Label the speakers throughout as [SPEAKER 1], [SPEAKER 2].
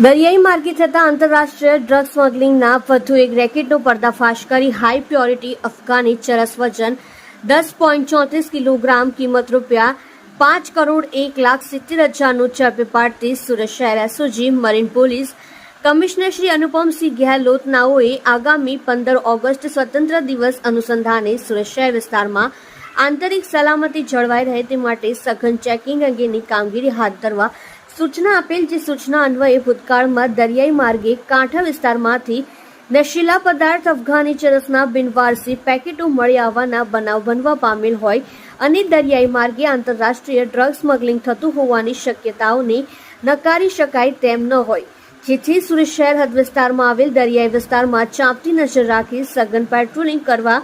[SPEAKER 1] દરિયાઈ માર્ગે થતા આંતરરાષ્ટ્રીય ડ્રગ સ્મગલિંગના વધુ એક રેકેટનો પર્દાફાશ કરી હાઈ પ્યોરિટી અફઘાની ચરસ વજન દસ પોઈન્ટ ચોત્રીસ કિલોગ્રામ કિંમત રૂપિયા પાંચ કરોડ એક લાખ સિત્તેર હજારનું ઝડપે પાડતી સુરત શહેર SOG marine police commissioner Shri Anupamsinh ગેહલોતનાઓએ આગામી પંદર ઓગસ્ટ સ્વતંત્ર દિવસ અનુસંધાને સુરત શહેર વિસ્તારમાં આંતરિક સલામતી જળવાઈ રહે તે માટે સઘન ચેકિંગ અંગેની કામગીરી હાથ ધરવા સૂચના આપેલ જે સૂચના અન્વયે ભૂતકાળમાં દરિયાઈ માર્ગે કાંઠા વિસ્તારમાંથી નશીલા પદાર્થ અફઘાની ચરસના બિનવારસી પેકેટો મળી આવવાના બનાવ બનવા પામેલ હોય અને દરિયાઈ માર્ગે આંતરરાષ્ટ્રીય ડ્રગ સ્મગલિંગ થતું હોવાની શક્યતાઓને નકારી શકાય તેમ ન હોય. જેથી સુરત શહેર હદ વિસ્તારમાં આવેલ દરિયાઈ વિસ્તારમાં ચાંપતી નજર રાખી સઘન પેટ્રોલિંગ કરવા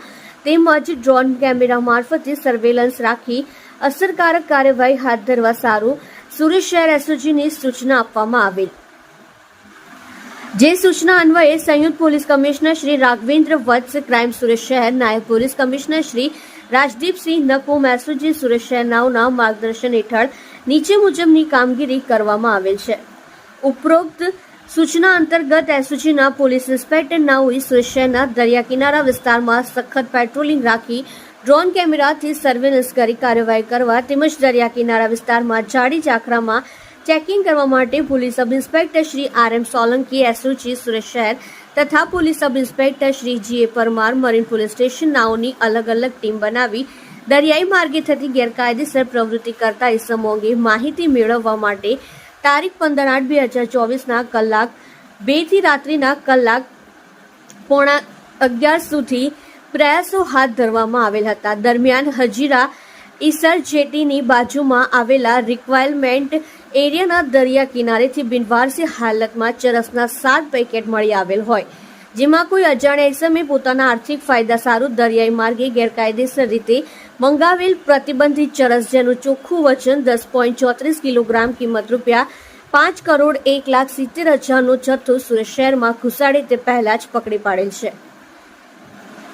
[SPEAKER 1] તેમજ ડ્રોન કેમેરા મારફતે સર્વેલન્સ રાખી અસરકારક કાર્યવાહી હાથ ધરવા સારું સુરત શહેર એસઓજીની સૂચના આપવામાં આવેલ. જે સૂચના અન્વયે સંયુક્ત police commissioner Shri Raghavendra Vats crime Surat શહેર, નાયબ police commissioner Shri Rajdeepsinh Nakum SOG Surat શહેર નાઓના માર્ગદર્શન હેઠળ નીચે મુજબની કામગીરી કરવામાં આવેલ છે. ઉપરોક્ત સૂચના અંતર્ગત એસઓજીના પોલીસ ઇન્સ્પેક્ટર નાઓએ સુરત શહેરના દરિયા કિનારા વિસ્તારમાં સખત પેટ્રોલિંગ રાખી ડ્રોન કેમેરાથી સર્વેલન્સ કરી કાર્યવાહી કરવા તેમજ દરિયા કિનારા વિસ્તારમાં જાડી ઝાખરામાં ચેકિંગ કરવા માટે police sub inspector Shri R M Solanki, SOG Surat શહેર તથા police sub inspector Shri G A Parmar marine police station નાઓની અલગ અલગ ટીમ બનાવી દરિયાઈ માર્ગે થતી ગેરકાયદેસર પ્રવૃત્તિ કરતા ઇસમો અંગે માહિતી મેળવવા માટે તારીખ પંદર આઠ બે હજાર ચોવીસના કલાક બેથી રાત્રિના કલાક પોણા અગિયાર સુધી પ્રયાસો હાથ ધરવામાં આવેલ હતા. દરમિયાન હજીરા ઈસર જેટીની બાજુમાં આવેલા રિક્વાયરમેન્ટ એરિયાના દરિયા કિનારેથી બિનવારસી હાલતમાં ચરસના સાત પેકેટ મળી આવેલ હોય. જેમાં કોઈ અજાણ્યા ઇસમે પોતાના આર્થિક ફાયદા સારું દરિયાઈ માર્ગે ગેરકાયદેસર રીતે મંગાવેલ પ્રતિબંધિત ચરસ, જેનું ચોખ્ખું વજન દસ પોઈન્ટ ચોત્રીસ કિલોગ્રામ કિંમત રૂપિયા પાંચ કરોડ એક લાખ સિત્તેર હજારનો જથ્થો સુરત શહેરમાં ઘુસાડે તે પહેલા જ પકડી પાડેલ છે.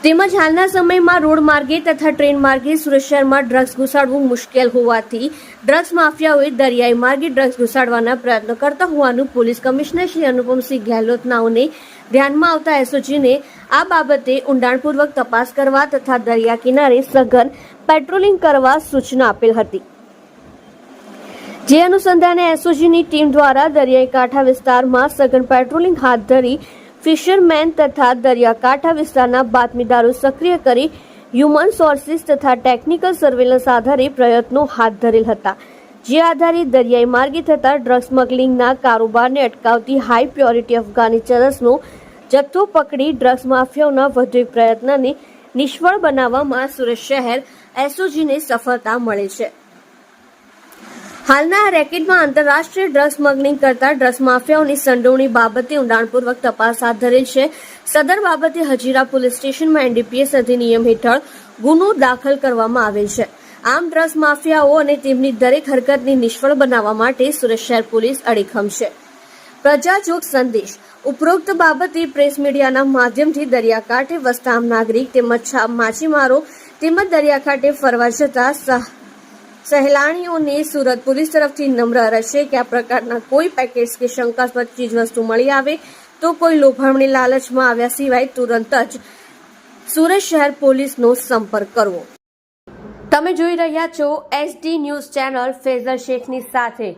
[SPEAKER 1] તેમજ હાલના સમયમાં રોડ માર્ગે તથા ટ્રેન માર્ગે સુરત ડ્રગ્સ ઘુસાડવું મુશ્કેલ હોવાથી ડ્રગ્સ માફિયાઓએ દરિયાઈ માર્ગે ડ્રગ્સ ઘુસાડવાના પ્રયત્નો કરતા હોવાનું પોલીસ કમિશનર શ્રી અનુપમસિંહ ગેહલોતનાઓને ધ્યાનમાં આવતા એસઓજીને આ બાબતે ઊંડાણપૂર્વક તપાસ કરવા તથા દરિયા કિનારે સઘન પેટ્રોલિંગ કરવા સૂચના આપેલ હતી. જે અનુસંધાને એસઓજીની ટીમ દ્વારા દરિયાઈ કાંઠા વિસ્તારમાં સઘન પેટ્રોલિંગ હાથ ધરી ફિશરમેન તથા દરિયાકાંઠા વિસ્તારના બાતમીદારો સક્રિય કરી હ્યુમન સોર્સિસ તથા ટેકનિકલ સર્વેલન્સ આધારે પ્રયત્નો હાથ ધરેલ હતા. જે આધારે દરિયાઈ માર્ગે થતા ડ્રગ સ્મગલિંગના કારોબારને અટકાવતી હાઈ પ્યોરિટી અફઘાની ચરસનો જથ્થો પકડી ડ્રગ્સ માફિયાઓના વધુ પ્રયત્નને નિષ્ફળ બનાવવામાં સુરત શહેર એસઓજીને સફળતા મળે છે. હાલના રેકેટમાં આંતરરાષ્ટ્રીય ડ્રગ્સ સ્મગલિંગ કરતા ડ્રગ્સ માફિયાઓની સંડોવણી બાબતે ઊંડાણપૂર્વક તપાસ હાથ ધરેલ છે. સદર બાબતે હજીરા પોલીસ સ્ટેશનમાં એનડીપીએસ અધિનિયમ હેઠળ ગુનો દાખલ કરવામાં આવેલ છે. આમ ડ્રગ્સ માફિયાઓ અને તેમની દરેક હરકતને નિષ્ફળ બનાવવા માટે સુરત શહેર પોલીસ અડીખમ છે. પ્રજાજોગ સંદેશ. ઉપરોક્ત બાબતે પ્રેસ મીડિયાના માધ્યમથી દરિયાકાંઠે વસતા આમ નાગરિક તેમજ માછીમારો તેમજ દરિયાકાંઠે ફરવા જતા સહેલાણીઓને સુરત પોલીસ તરફથી નમ્ર રહેશે કે આ પ્રકારના કોઈ પેકેટ્સ કે શંકાસ્પદ ચીજવસ્તુ મળી આવે તો કોઈ લોભામણી લાલચમાં આવ્યા સિવાય તુરંત જ સુરત શહેર પોલીસનો સંપર્ક કરવો. તમે જોઈ રહ્યા છો એસડી ન્યૂઝ ચેનલ ફેઝર શેખની સાથે.